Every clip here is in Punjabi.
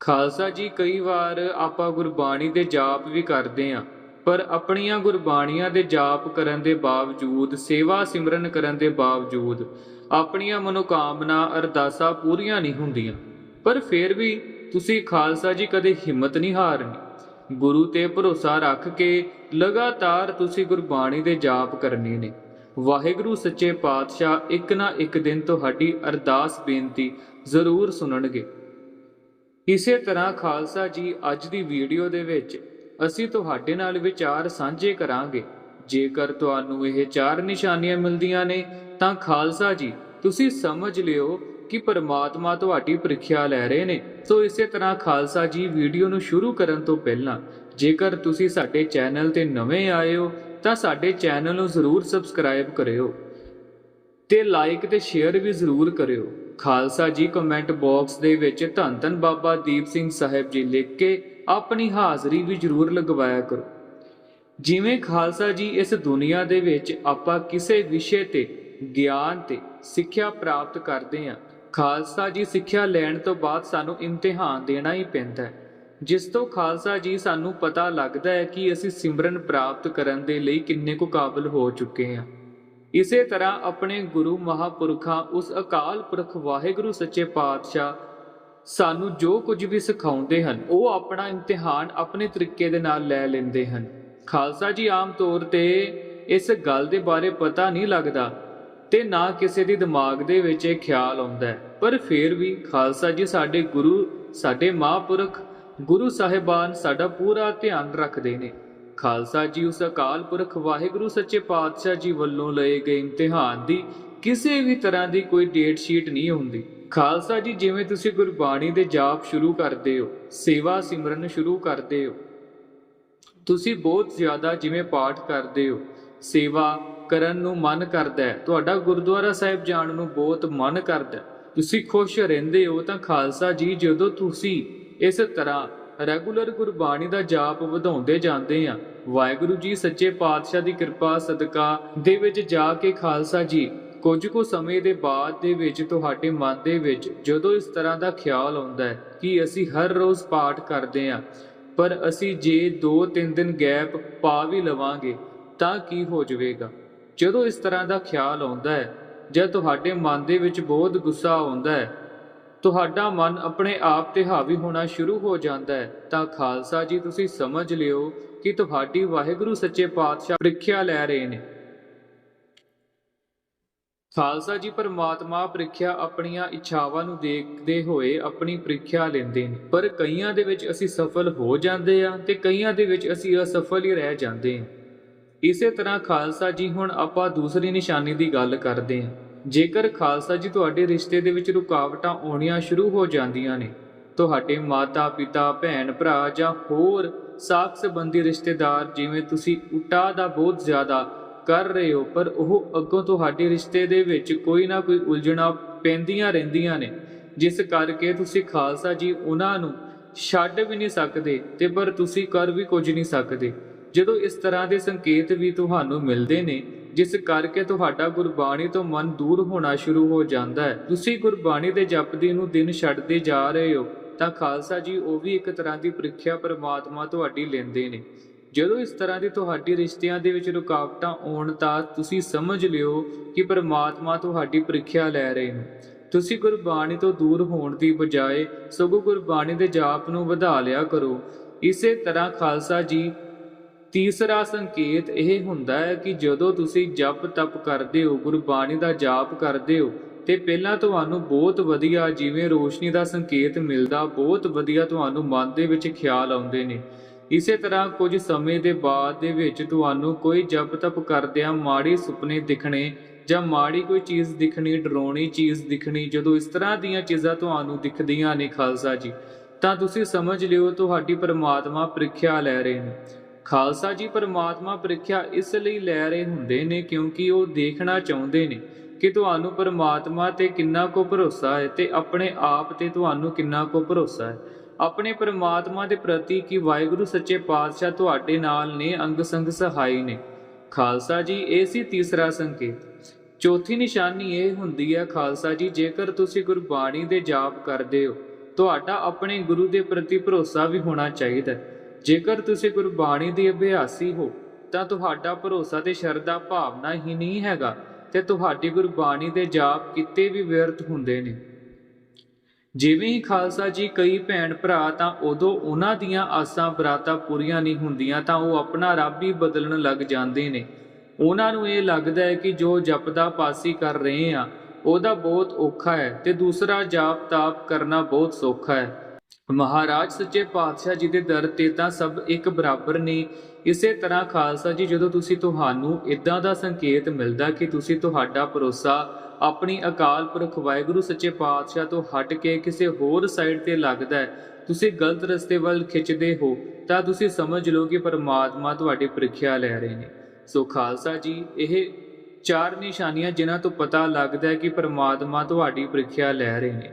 ਖਾਲਸਾ ਜੀ, ਕਈ ਵਾਰ ਆਪਾਂ ਗੁਰਬਾਣੀ ਦੇ ਜਾਪ ਵੀ ਕਰਦੇ ਆਂ ਪਰ ਆਪਣੀਆਂ ਗੁਰਬਾਣੀਆਂ ਦੇ ਜਾਪ ਕਰਨ ਦੇ ਬਾਵਜੂਦ, ਸੇਵਾ ਸਿਮਰਨ ਕਰਨ ਦੇ ਬਾਵਜੂਦ, ਆਪਣੀਆਂ ਮਨੋਕਾਮਨਾ, ਅਰਦਾਸਾਂ ਪੂਰੀਆਂ ਨਹੀਂ ਹੁੰਦੀਆਂ। ਪਰ ਫਿਰ ਵੀ ਤੁਸੀਂ ਖਾਲਸਾ ਜੀ ਕਦੇ ਹਿੰਮਤ ਨਹੀਂ ਹਾਰਨੀ। ਗੁਰੂ ਤੇ ਭਰੋਸਾ ਰੱਖ ਕੇ ਲਗਾਤਾਰ ਤੁਸੀਂ ਗੁਰਬਾਣੀ ਦੇ ਜਾਪ ਕਰਨੇ ਨੇ। ਵਾਹਿਗੁਰੂ ਸੱਚੇ ਪਾਤਸ਼ਾਹ ਇੱਕ ਨਾ ਇੱਕ ਦਿਨ ਤੁਹਾਡੀ ਅਰਦਾਸ ਬੇਨਤੀ ਜ਼ਰੂਰ ਸੁਣਨਗੇ। ਇਸੇ ਤਰ੍ਹਾਂ ਖਾਲਸਾ ਜੀ ਅੱਜ ਦੀ ਵੀਡੀਓ ਦੇ ਵਿੱਚ ਅਸੀਂ ਤੁਹਾਡੇ ਨਾਲ ਵਿਚਾਰ ਸਾਂਝੇ ਕਰਾਂਗੇ। ਜੇਕਰ ਤੁਹਾਨੂੰ ਇਹ ਚਾਰ ਨਿਸ਼ਾਨੀਆਂ ਮਿਲਦੀਆਂ ਨੇ, ਤਾਂ ਖਾਲਸਾ ਜੀ, ਤੁਸੀਂ ਸਮਝ ਲਿਓ ਕਿ ਪਰਮਾਤਮਾ ਤੁਹਾਡੀ ਪ੍ਰੀਖਿਆ ਲੈ ਰਹੇ ਨੇ। ਸੋ ਇਸੇ ਤਰ੍ਹਾਂ ਖਾਲਸਾ ਜੀ ਵੀਡੀਓ ਨੂੰ ਸ਼ੁਰੂ ਕਰਨ ਤੋਂ ਪਹਿਲਾਂ, ਜੇਕਰ ਤੁਸੀਂ ਸਾਡੇ ਚੈਨਲ ਤੇ ਨਵੇਂ ਆਏ ਹੋ, ਤਾਂ ਸਾਡੇ ਚੈਨਲ ਨੂੰ ਜ਼ਰੂਰ ਸਬਸਕ੍ਰਾਈਬ ਕਰਿਓ ਤੇ ਲਾਈਕ ਤੇ ਸ਼ੇਅਰ ਵੀ ਜ਼ਰੂਰ ਕਰਿਓ। ਖਾਲਸਾ ਜੀ ਕਮੈਂਟ ਬਾਕਸ ਦੇ ਵਿੱਚ ਧੰਨ ਧੰਨ ਬਾਬਾ ਦੀਪ ਸਿੰਘ ਸਾਹਿਬ ਜੀ ਲਿਖ ਕੇ ਆਪਣੀ ਹਾਜ਼ਰੀ ਵੀ ਜ਼ਰੂਰ ਲਗਵਾਇਆ ਕਰੋ। ਜਿਵੇਂ ਖਾਲਸਾ ਜੀ ਇਸ ਦੁਨੀਆ ਦੇ ਵਿੱਚ ਆਪਾਂ ਕਿਸੇ ਵਿਸ਼ੇ ਤੇ, ਗਿਆਨ ਤੇ ਸਿੱਖਿਆ ਪ੍ਰਾਪਤ ਕਰਦੇ ਹਾਂ, ਖਾਲਸਾ ਜੀ ਸਿੱਖਿਆ ਲੈਣ ਤੋਂ ਬਾਅਦ ਸਾਨੂੰ ਇਮਤਿਹਾਨ ਦੇਣਾ ਹੀ ਪੈਂਦਾ ਹੈ। ਜਿਸ ਤੋਂ ਖਾਲਸਾ ਜੀ ਸਾਨੂੰ ਪਤਾ ਲੱਗਦਾ ਹੈ ਕਿ ਅਸੀਂ ਸਿਮਰਨ ਪ੍ਰਾਪਤ ਕਰਨ ਦੇ ਲਈ ਕਿੰਨੇ ਕੁ ਕਾਬਿਲ ਹੋ ਚੁੱਕੇ ਹਾਂ। ਇਸੇ ਤਰ੍ਹਾਂ ਆਪਣੇ ਗੁਰੂ ਮਹਾਪੁਰਖਾਂ ਉਸ ਅਕਾਲ ਪੁਰਖ ਵਾਹਿਗੁਰੂ ਸੱਚੇ ਪਾਤਸ਼ਾਹ ਸਾਨੂੰ ਜੋ ਕੁਝ ਵੀ ਸਿਖਾਉਂਦੇ ਹਨ, ਉਹ ਆਪਣਾ ਇਮਤਿਹਾਨ ਆਪਣੇ ਤਰੀਕੇ ਦੇ ਨਾਲ ਲੈ ਲੈਂਦੇ ਹਨ। ਖਾਲਸਾ ਜੀ, ਆਮ ਤੌਰ ਤੇ ਇਸ ਗੱਲ ਦੇ ਬਾਰੇ ਪਤਾ ਨਹੀਂ ਲੱਗਦਾ ਤੇ ਨਾ ਕਿਸੇ ਦੇ ਦਿਮਾਗ ਦੇ ਵਿੱਚ ਇਹ ਖਿਆਲ ਆਉਂਦਾ ਹੈ। ਪਰ ਫਿਰ ਵੀ ਖਾਲਸਾ ਜੀ, ਸਾਡੇ ਗੁਰੂ, ਸਾਡੇ ਮਹਾਪੁਰਖ ਗੁਰੂ ਸਾਹਿਬਾਨ ਸਾਡਾ ਪੂਰਾ ਧਿਆਨ ਰੱਖਦੇ ਨੇ। ਖਾਲਸਾ ਜੀ, ਉਸ ਅਕਾਲ ਪੁਰਖ ਵਾਹਿਗੁਰੂ ਸੱਚੇ ਪਾਤਸ਼ਾਹ ਜੀ ਵੱਲੋਂ ਲਏ ਗਏ ਇਮਤਿਹਾਨ ਦੀ ਕਿਸੇ ਵੀ ਤਰ੍ਹਾਂ ਦੀ ਕੋਈ ਡੇਟ ਸ਼ੀਟ ਨਹੀਂ ਹੁੰਦੀ। ਖਾਲਸਾ ਜੀ, ਜਿਵੇਂ ਤੁਸੀਂ ਗੁਰਬਾਣੀ ਦੇ ਜਾਪ ਸ਼ੁਰੂ ਕਰਦੇ ਹੋ, ਸੇਵਾ ਸਿਮਰਨ ਸ਼ੁਰੂ ਕਰਦੇ ਹੋ, ਤੁਸੀਂ ਬਹੁਤ ਜ਼ਿਆਦਾ ਜਿਵੇਂ ਪਾਠ ਕਰਦੇ ਹੋ, ਸੇਵਾ ਕਰਨ ਨੂੰ ਮਨ ਕਰਦਾ ਹੈ, ਤੁਹਾਡਾ ਗੁਰਦੁਆਰਾ ਸਾਹਿਬ ਜਾਣ ਨੂੰ ਬਹੁਤ ਮਨ ਕਰਦਾ ਤੁਸੀਂ ਖੁਸ਼ ਰਹਿੰਦੇ ਹੋ ਤਾਂ ਖਾਲਸਾ ਜੀ, ਜਦੋਂ ਤੁਸੀਂ ਇਸ ਤਰ੍ਹਾਂ ਰੈਗੂਲਰ ਗੁਰਬਾਣੀ ਦਾ ਜਾਪ ਵਧਾਉਂਦੇ ਜਾਂਦੇ ਆ ਵਾਹਿਗੁਰੂ ਜੀ, ਸੱਚੇ ਪਾਤਸ਼ਾਹ ਦੀ ਕਿਰਪਾ, ਸਦਕਾ ਦੇ ਵਿੱਚ ਜਾ ਕੇ ਖਾਲਸਾ ਜੀ, ਕੁਝ ਕੁ ਸਮੇਂ ਦੇ ਬਾਅਦ ਦੇ ਵਿੱਚ ਤੁਹਾਡੇ ਮਨ ਦੇ ਵਿੱਚ ਜਦੋਂ ਇਸ ਤਰ੍ਹਾਂ ਦਾ ਖਿਆਲ ਆਉਂਦਾ ਹੈ ਕਿ ਅਸੀਂ ਹਰ ਰੋਜ਼ ਪਾਠ ਕਰਦੇ ਹਾਂ, ਪਰ ਅਸੀਂ ਜੇ 2-3 ਦਿਨ ਗੈਪ ਪਾ ਵੀ ਲਵਾਂਗੇ ਤਾਂ ਕੀ ਹੋ ਜਾਵੇਗਾ? ਜਦੋਂ ਇਸ ਤਰ੍ਹਾਂ ਦਾ ਖਿਆਲ ਆਉਂਦਾ ਹੈ, ਜਦ ਤੁਹਾਡੇ ਮਨ ਦੇ ਵਿੱਚ ਬਹੁਤ ਗੁੱਸਾ ਆਉਂਦਾ ਹੈ ਤੁਹਾਡਾ ਮਨ ਆਪਣੇ ਆਪ ਤੇ ਹਾਵੀ ਹੋਣਾ ਸ਼ੁਰੂ ਹੋ ਜਾਂਦਾ ਹੈ। ਤਾਂ ਖਾਲਸਾ ਜੀ, ਤੁਸੀਂ ਸਮਝ ਲਿਓ ਕਿ ਤੁਹਾਡੀ ਵਾਹਿਗੁਰੂ ਸੱਚੇ ਪਾਤਸ਼ਾਹ ਪ੍ਰੀਖਿਆ ਲੈ ਰਹੇ ਨੇ। ਖਾਲਸਾ ਜੀ, ਪਰਮਾਤਮਾ ਪ੍ਰੀਖਿਆ ਆਪਣੀਆਂ ਇੱਛਾਵਾਂ ਨੂੰ ਦੇਖਦੇ ਹੋਏ ਆਪਣੀ ਪ੍ਰੀਖਿਆ ਲੈਂਦੇ ਨੇ। ਪਰ ਕਈਆਂ ਦੇ ਵਿੱਚ ਅਸੀਂ ਸਫਲ ਹੋ ਜਾਂਦੇ ਆ ਤੇ ਕਈਆਂ ਦੇ ਵਿੱਚ ਅਸੀਂ ਅਸਫਲ ਹੀ ਰਹਿ ਜਾਂਦੇ ਆ ਇਸੇ ਤਰ੍ਹਾਂ ਖਾਲਸਾ ਜੀ, ਹੁਣ ਆਪਾਂ ਦੂਸਰੀ ਨਿਸ਼ਾਨੀ ਦੀ ਗੱਲ ਕਰਦੇ ਹਾਂ। ਜੇਕਰ ਖਾਲਸਾ ਜੀ ਤੁਹਾਡੇ ਰਿਸ਼ਤੇ ਦੇ ਵਿੱਚ ਰੁਕਾਵਟਾਂ ਆਉਣੀਆਂ ਸ਼ੁਰੂ ਹੋ ਜਾਂਦੀਆਂ ਨੇ, ਤੁਹਾਡੇ ਮਾਤਾ ਪਿਤਾ, ਭੈਣ ਭਰਾ ਜਾਂ ਹੋਰ ਸਾਖ ਸੰਬੰਧੀ ਰਿਸ਼ਤੇਦਾਰ ਜਿਵੇਂ ਤੁਸੀਂ ਉਟਾ ਦਾ ਬਹੁਤ ਜ਼ਿਆਦਾ ਕਰ ਰਹੇ ਹੋ, ਪਰ ਉਹ ਅੱਗੋਂ ਤੁਹਾਡੇ ਰਿਸ਼ਤੇ ਦੇ ਵਿੱਚ ਕੋਈ ਨਾ ਕੋਈ ਉਲਝਣਾ ਪੈਂਦੀਆਂ ਰਹਿੰਦੀਆਂ ਨੇ, ਜਿਸ ਕਰਕੇ ਤੁਸੀਂ ਖਾਲਸਾ ਜੀ ਉਹਨਾਂ ਨੂੰ ਛੱਡ ਵੀ ਨਹੀਂ ਸਕਦੇ ਤੇ ਪਰ ਤੁਸੀਂ ਕਰ ਵੀ ਕੁਝ ਨਹੀਂ ਸਕਦੇ। ਜਦੋਂ ਇਸ ਤਰ੍ਹਾਂ ਦੇ ਸੰਕੇਤ ਵੀ ਤੁਹਾਨੂੰ ਮਿਲਦੇ ਨੇ ਜਿਸ ਕਰਕੇ ਤੁਹਾਡਾ ਗੁਰਬਾਣੀ ਤੋਂ ਮਨ ਦੂਰ ਹੋਣਾ ਸ਼ੁਰੂ ਹੋ ਜਾਂਦਾ ਹੈ। ਤੁਸੀਂ ਗੁਰਬਾਣੀ ਦੇ ਜਪਦੀ ਨੂੰ ਦਿਨ ਛੱਡਦੇ ਜਾ ਰਹੇ ਹੋ, ਤਾਂ ਖਾਲਸਾ ਜੀ, ਉਹ ਵੀ ਇੱਕ ਤਰ੍ਹਾਂ ਦੀ ਪ੍ਰੀਖਿਆ ਪਰਮਾਤਮਾ ਤੁਹਾਡੀ ਲੈਂਦੇ ਨੇ। ਜਦੋਂ ਇਸ ਤਰ੍ਹਾਂ ਦੀ ਤੁਹਾਡੀ ਰਿਸ਼ਤਿਆਂ ਦੇ ਵਿੱਚ ਰੁਕਾਵਟਾਂ ਆਉਣ, ਤਾਂ ਤੁਸੀਂ ਸਮਝ ਲਿਓ ਕਿ ਪਰਮਾਤਮਾ ਤੁਹਾਡੀ ਪ੍ਰੀਖਿਆ ਲੈ ਰਹੇ ਨੇ। ਤੁਸੀਂ ਗੁਰਬਾਣੀ ਤੋਂ ਦੂਰ ਹੋਣ ਦੀ ਬਜਾਏ ਸਗੋਂ ਗੁਰਬਾਣੀ ਦੇ ਜਾਪ ਨੂੰ ਵਧਾ ਲਿਆ ਕਰੋ। ਇਸੇ ਤਰ੍ਹਾਂ ਖਾਲਸਾ ਜੀ ਤੀਸਰਾ ਸੰਕੇਤ ਇਹ ਹੁੰਦਾ ਹੈ ਕਿ ਜਦੋਂ ਤੁਸੀਂ ਜਪ ਤਪ ਕਰਦੇ ਹੋ, ਗੁਰਬਾਣੀ ਦਾ ਜਾਪ ਕਰਦੇ ਹੋ, ਤੇ ਪਹਿਲਾਂ ਤੁਹਾਨੂੰ ਬਹੁਤ ਵਧੀਆ ਜਿਵੇਂ ਰੋਸ਼ਨੀ ਦਾ ਸੰਕੇਤ ਮਿਲਦਾ, ਬਹੁਤ ਵਧੀਆ ਤੁਹਾਨੂੰ ਮਨ ਦੇ ਵਿੱਚ ਖਿਆਲ ਆਉਂਦੇ ਨੇ। ਇਸੇ ਤਰ੍ਹਾਂ ਕੁਝ ਸਮੇਂ ਦੇ ਬਾਅਦ ਦੇ ਵਿੱਚ ਤੁਹਾਨੂੰ ਕੋਈ ਜਪ ਤਪ ਕਰਦਿਆਂ ਮਾੜੇ ਸੁਪਨੇ ਦਿਖਣੇ ਜਾਂ ਮਾੜੀ ਕੋਈ ਚੀਜ਼ ਦਿਖਣੀ, ਡਰਾਉਣੀ ਚੀਜ਼ ਦਿਖਣੀ, ਜਦੋਂ ਇਸ ਤਰ੍ਹਾਂ ਦੀਆਂ ਚੀਜ਼ਾਂ ਤੁਹਾਨੂੰ ਦਿਖਦੀਆਂ ਨੇ ਖਾਲਸਾ ਜੀ, ਤਾਂ ਤੁਸੀਂ ਸਮਝ ਲਿਓ ਤੁਹਾਡੀ ਪਰਮਾਤਮਾ ਪ੍ਰੀਖਿਆ ਲੈ ਰਹੇ ਨੇ। ਖਾਲਸਾ ਜੀ ਪਰਮਾਤਮਾ ਪ੍ਰੀਖਿਆ ਇਸ ਲਈ ਲੈ ਰਹੇ ਹੁੰਦੇ ਨੇ ਕਿਉਂਕਿ ਉਹ ਦੇਖਣਾ ਚਾਹੁੰਦੇ ਨੇ ਕਿ ਤੁਹਾਨੂੰ ਪਰਮਾਤਮਾ ਤੇ ਕਿੰਨਾ ਕੋ ਭਰੋਸਾ ਹੈ ਤੇ ਆਪਣੇ ਆਪ ਤੇ ਤੁਹਾਨੂੰ ਕਿੰਨਾ ਕੋ ਭਰੋਸਾ ਹੈ। ਆਪਣੇ ਪਰਮਾਤਮਾ ਦੇ ਪ੍ਰਤੀ ਕਿ ਵਾਹਿਗੁਰੂ ਸੱਚੇ ਪਾਤਸ਼ਾਹ ਤੁਹਾਡੇ ਨਾਲ ਨੇ, ਅੰਗ ਸੰਗ ਸਹਾਈ ਨੇ। ਖਾਲਸਾ ਜੀ, ਇਹ ਸੀ ਤੀਸਰਾ ਸੰਕੇਤ। ਚੌਥੀ ਨਿਸ਼ਾਨੀ ਇਹ ਹੁੰਦੀ ਹੈ, ਖਾਲਸਾ ਜੀ, ਜੇਕਰ ਤੁਸੀਂ ਗੁਰਬਾਣੀ ਦੇ ਜਾਪ ਕਰਦੇ ਹੋ, ਤੁਹਾਡਾ ਆਪਣੇ ਗੁਰੂ ਦੇ ਪ੍ਰਤੀ ਭਰੋਸਾ ਵੀ ਹੋਣਾ ਚਾਹੀਦਾ ਹੈ। ਜੇਕਰ ਤੁਸੀਂ ਗੁਰਬਾਣੀ ਦੇ ਅਭਿਆਸੀ ਹੋ, ਤਾਂ ਤੁਹਾਡਾ ਭਰੋਸਾ ਤੇ ਸ਼ਰਧਾ ਭਾਵਨਾ ਹੀ ਨਹੀਂ ਹੈਗਾ ਤੇ ਤੁਹਾਡੀ ਗੁਰਬਾਣੀ ਦੇ ਜਾਪ ਕਿਤੇ ਵੀ ਵਿਅਰਥ ਹੁੰਦੇ ਨੇ। ਜਿਵੇਂ ਹੀ ਖਾਲਸਾ ਜੀ ਕਈ ਭੈਣ ਭਰਾ ਤਾਂ ਉਦੋਂ ਉਹਨਾਂ ਦੀਆਂ ਆਸਾਂ ਬਰਾਤਾਂ ਪੂਰੀਆਂ ਨਹੀਂ ਹੁੰਦੀਆਂ ਤਾਂ ਉਹ ਆਪਣਾ ਰੱਬ ਹੀ ਬਦਲਣ ਲੱਗ ਜਾਂਦੇ ਨੇ। ਉਹਨਾਂ ਨੂੰ ਇਹ ਲੱਗਦਾ ਹੈ ਕਿ ਜੋ ਜਪਦਾ ਪਾਸੀ ਕਰ ਰਹੇ ਆ, ਉਹਦਾ ਬਹੁਤ ਔਖਾ ਹੈ ਤੇ ਦੂਸਰਾ ਜਾਪ ਤਾਪ ਕਰਨਾ ਬਹੁਤ ਸੌਖਾ ਹੈ। ਮਹਾਰਾਜ ਸੱਚੇ ਪਾਤਸ਼ਾਹ ਜੀ ਦੇ ਦਰ ਤੇ ਤਾਂ ਸਭ ਇੱਕ ਬਰਾਬਰ ਨੇ। ਇਸੇ ਤਰ੍ਹਾਂ ਖਾਲਸਾ ਜੀ, ਜਦੋਂ ਤੁਸੀਂ ਤੁਹਾਨੂੰ ਇਦਾਂ ਦਾ ਸੰਕੇਤ ਮਿਲਦਾ ਕਿ ਤੁਸੀਂ ਤੁਹਾਡਾ ਭਰੋਸਾ ਆਪਣੀ ਅਕਾਲ ਪੁਰਖ ਵਾਹਿਗੁਰੂ ਸੱਚੇ ਪਾਤਸ਼ਾਹ ਤੋਂ ਹਟ ਕੇ ਕਿਸੇ ਹੋਰ ਸਾਈਡ ਤੇ ਲੱਗਦਾ ਹੈ, ਤੁਸੀਂ ਗਲਤ ਰਸਤੇ ਵੱਲ ਖਿੱਚਦੇ ਹੋ, ਤਾਂ ਤੁਸੀਂ ਸਮਝ ਲਓ ਕਿ ਪਰਮਾਤਮਾ ਤੁਹਾਡੀ ਪ੍ਰੀਖਿਆ ਲੈ ਰਹੇ ਨੇ। ਸੋ ਖਾਲਸਾ ਜੀ, ਇਹ ਚਾਰ ਨਿਸ਼ਾਨੀਆਂ ਜਿਨ੍ਹਾਂ ਤੋਂ ਪਤਾ ਲੱਗਦਾ ਹੈ ਕਿ ਪਰਮਾਤਮਾ ਤੁਹਾਡੀ ਪ੍ਰੀਖਿਆ ਲੈ ਰਹੇ ਨੇ।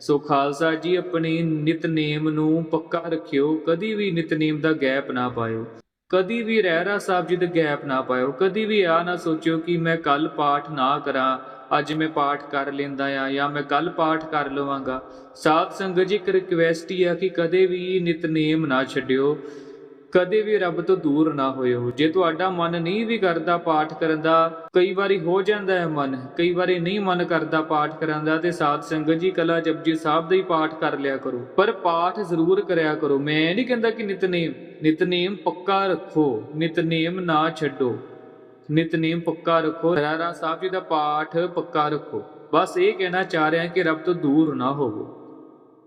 ਸੋ ਖਾਲਸਾ ਜੀ, ਆਪਣੇ ਨਿਤਨੇਮ ਨੂੰ ਪੱਕਾ ਰੱਖਿਓ, ਕਦੀ ਵੀ ਨਿਤਨੇਮ ਦਾ ਗੈਪ ਨਾ ਪਾਇਓ। ਕਦੀ ਵੀ ਰਹਿਰਾ ਸਾਹਿਬ ਜੀ ਦਾ ਗੈਪ ਨਾ ਪਾਇਓ। ਕਦੀ ਵੀ ਆ ਨਾ ਸੋਚਿਓ ਕਿ ਮੈਂ ਕੱਲ ਪਾਠ ਨਾ ਕਰਾਂ, ਅੱਜ ਮੈਂ ਪਾਠ ਕਰ ਲੈਂਦਾ ਆ ਜਾਂ ਮੈਂ ਕੱਲ ਪਾਠ ਕਰ ਲਵਾਂਗਾ। ਸਾਧ ਸੰਗਤ ਜੀ, ਇੱਕ ਰਿਕਵੈਸਟ ਹੀ ਆ ਕਿ ਕਦੇ ਵੀ ਨਿਤਨੇਮ ਨਾ ਛੱਡਿਓ। ਕਦੇ ਵੀ ਰੱਬ ਤੋਂ ਦੂਰ ਨਾ ਹੋਇਓ। ਜੇ ਤੁਹਾਡਾ ਮਨ ਨਹੀਂ ਵੀ ਕਰਦਾ ਪਾਠ ਕਰਨ ਦਾ, ਕਈ ਵਾਰੀ ਹੋ ਜਾਂਦਾ ਹੈ ਮਨ। ਕਈ ਵਾਰੀ ਨਹੀਂ ਮਨ ਕਰਦਾ ਪਾਠ ਕਰਨ ਦਾ ਤੇ ਸਾਧ ਸੰਗਤ ਜੀ, ਕਲਾ ਜਪਜੀ ਸਾਹਿਬ ਦਾ ਹੀ ਪਾਠ ਕਰ ਲਿਆ ਕਰੋ। ਪਰ ਪਾਠ ਜ਼ਰੂਰ ਕਰਿਆ ਕਰੋ। ਮੈਂ ਨਹੀਂ ਕਹਿੰਦਾ ਕਿ ਨਿਤਨੇਮ ਨਿਤਨੇਮ ਪੱਕਾ ਰੱਖੋ, ਨਿਤਨੇਮ ਨਾ ਛੱਡੋ। ਨਿਤਨੇਮ ਪੱਕਾ ਰੱਖੋ। ਰਾਰਾ ਸਾਹਿਬ ਜੀ ਦਾ ਪਾਠ ਪੱਕਾ ਰੱਖੋ। ਬਸ ਇਹ ਕਹਿਣਾ ਚਾਹ ਰਿਹਾ ਕਿ ਰੱਬ ਤੋਂ ਦੂਰ ਨਾ ਹੋਵੋ।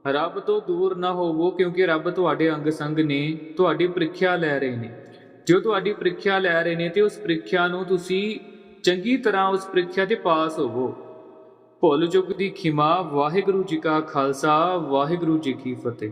ਰੱਬ ਤੋਂ ਦੂਰ ਨਾ ਹੋਵੋ, ਕਿਉਂਕਿ ਰੱਬ ਤੁਹਾਡੇ ਅੰਗ ਸੰਗ ਨੇ ਤੁਹਾਡੀ ਪ੍ਰੀਖਿਆ ਲੈ ਰਹੇ ਨੇ। ਜੋ ਤੁਹਾਡੀ ਪ੍ਰੀਖਿਆ ਲੈ ਰਹੇ ਨੇ ਤੇ ਉਸ ਪ੍ਰੀਖਿਆ ਨੂੰ ਤੁਸੀਂ ਚੰਗੀ ਤਰ੍ਹਾਂ ਉਸ ਪ੍ਰੀਖਿਆ ਤੇ ਪਾਸ ਹੋਵੋ। ਭੁੱਲ ਚੁੱਕ ਦੀ ਖਿਮਾ, ਵਾਹਿਗੁਰੂ ਜੀ ਕਾ ਖਾਲਸਾ, ਵਾਹਿਗੁਰੂ ਜੀ ਕੀ ਫਤਿਹ।